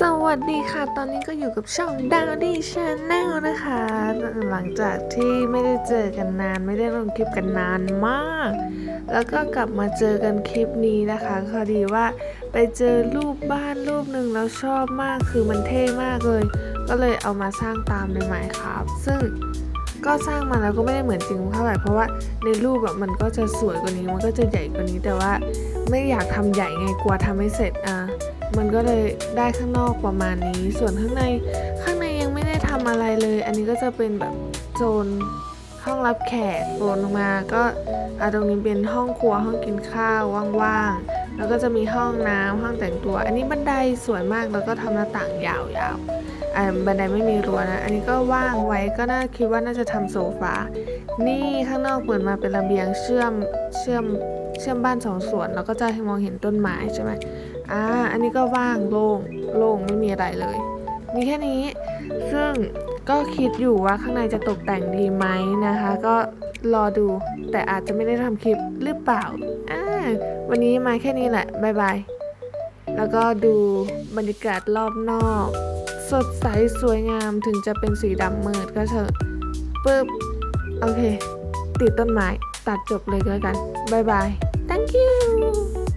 สวัสดีค่ะ ตอนนี้ก็อยู่กับช่องดาวดี้ชาแนลนะคะ หลังจากที่ไม่ได้เจอกันนาน ไม่ได้ลงคลิปกันนานมาก แล้วก็กลับมาเจอกันคลิปนี้นะคะพอดีว่าไปเจอรูปบ้านรูปหนึ่งแล้วชอบมากคือมันเท่มากเลย ก็เลยเอามาสร้างตามในหมายครับ ซึ่งก็สร้างมาแล้วก็ไม่ได้เหมือนจริงเท่าไหร่เพราะว่าในรูปแบบมันก็จะสวยกว่านี้มันก็จะใหญ่กว่านี้แต่ว่าไม่อยากทำใหญ่ไงกลัวทำไม่เสร็จอะ มันก็เลยได้ข้างนอกประมาณนี้ ส่วนข้างในข้างในยังไม่ได้ทำอะไรเลย อันนี้ก็จะเป็นแบบโซนห้องรับแขกโซนลงมาก็อะตรงนี้เป็นห้องครัวห้องกินข้าวว่างๆ แล้วก็จะมีห้องน้ำห้องแต่งตัว อันนี้บันไดสวยมากแล้วก็ทำหน้าต่างยาวๆอ่าบันไดไม่มีรั้วนะ อันนี้ก็ว่างไว้ก็น่าคิดว่าน่าจะทำโซฟา นี่ข้างนอกเปิดมาเป็นระเบียงเชื่อมเชื่อมเชื่อมบ้านสองส่วนแล้วก็จะให้มองเห็นต้นไม้ใช่ไหมอ่าอันนี้ก็ว่างโล่งโล่งไม่มีอะไรเลย มีแค่นี้ ซึ่งก็คิดอยู่ว่าข้างในจะตกแต่งดีไหมนะคะ ก็รอดูแต่อาจจะไม่ได้ทำคลิปหรือเปล่าอ่า วันนี้มาแค่นี้แหละบ๊ายบาย แล้วก็ดูบรรยากาศรอบนอก สดใสสวยงามถึงจะเป็นสีดำมืดก็เถอะปึ๊บ โอเค ติดต้นไม้ ตัดจบเลยก็แล้วกันบ๊ายบาย thank you